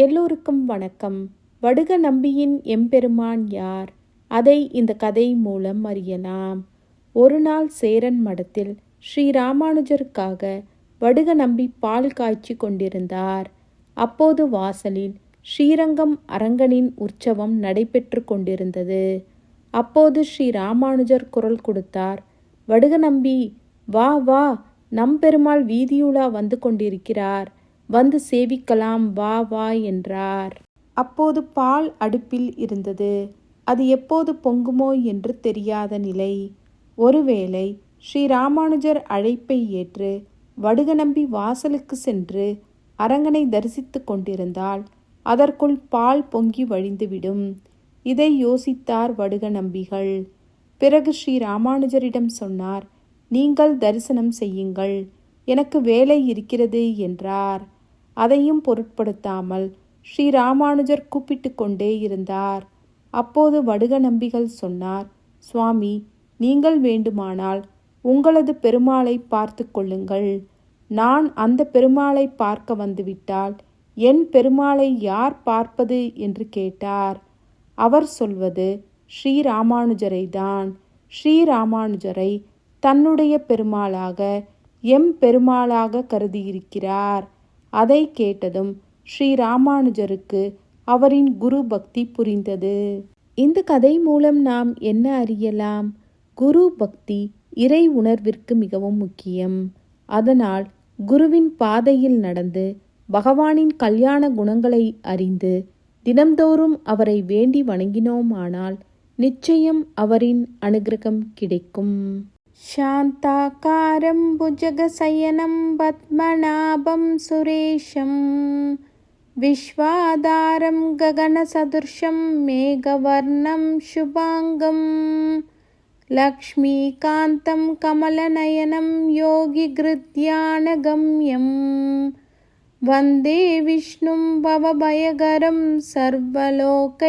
எல்லோருக்கும் வணக்கம். வடுக நம்பியின் எம்பெருமான் யார்? அதை இந்த கதை மூலம் அறியலாம். ஒரு நாள் சேரன் மடத்தில் ஸ்ரீ ராமானுஜருக்காக வடுக நம்பி பால் காய்ச்சி கொண்டிருந்தார். அப்போது வாசலில் ஸ்ரீரங்கம் அரங்கனின் உற்சவம் நடைபெற்று கொண்டிருந்தது. அப்போது ஸ்ரீ ராமானுஜர் குரல் கொடுத்தார் வடுக நம்பி வா வா நம்பெருமாள் வீதியுலா வந்து கொண்டிருக்கிறார். வந்து சேவிக்கலாம் வா வா என்றார். அப்போது பால் அடுப்பில் இருந்தது. அது எப்போது பொங்குமோ என்று தெரியாத நிலை. ஒருவேளை ஸ்ரீ ராமானுஜர் அழைப்பை ஏற்று வடுகநம்பி வாசலுக்கு சென்று அரங்கனை தரிசித்து கொண்டிருந்தால் அதற்குள் பால் பொங்கி வழிந்துவிடும். இதை யோசித்தார் வடுகநம்பிகள் பிறகு ஸ்ரீ ராமானுஜரிடம் சொன்னார் நீங்கள் தரிசனம் செய்யுங்கள். எனக்கு வேலை இருக்கிறது என்றார். அதையும் பொருட்படுத்தாமல் ஸ்ரீ ராமானுஜர் கூப்பிட்டு கொண்டே இருந்தார். அப்போது வடுக நம்பிகள் சொன்னார் சுவாமி நீங்கள் வேண்டுமானால் உங்களது பெருமாளை பார்த்து கொள்ளுங்கள். நான் அந்த பெருமாளை பார்க்க வந்துவிட்டால் என் பெருமாளை யார் பார்ப்பது? என்று கேட்டார். அவர் சொல்வது ஸ்ரீராமானுஜரை தான் ஸ்ரீராமானுஜரை தன்னுடைய பெருமாளாக எம் பெருமாளாக கருதியிருக்கிறார். அதை கேட்டதும் ஸ்ரீராமானுஜருக்கு அவரின் குரு பக்தி புரிந்தது. இந்த கதை மூலம் நாம் என்ன அறியலாம்? குரு பக்தி இறை உணர்விற்கு மிகவும் முக்கியம். அதனால் குருவின் பாதையில் நடந்து பகவானின் கல்யாண குணங்களை அறிந்து தினம்தோறும் அவரை வேண்டி வணங்கினோமானால் நிச்சயம் அவரின் அனுகிரகம் கிடைக்கும். శాంతాకారం భుజగశయనం పద్మనాభం సురేశం విశ్వాధారం గగనసదృశం మేఘవర్ణం శుభాంగం లక్ష్మీకాంతం కమలనయనం యోగిగృధ్యానగమ్యం వందే విష్ణుం భవభయగరం సర్వలోకైకనాథం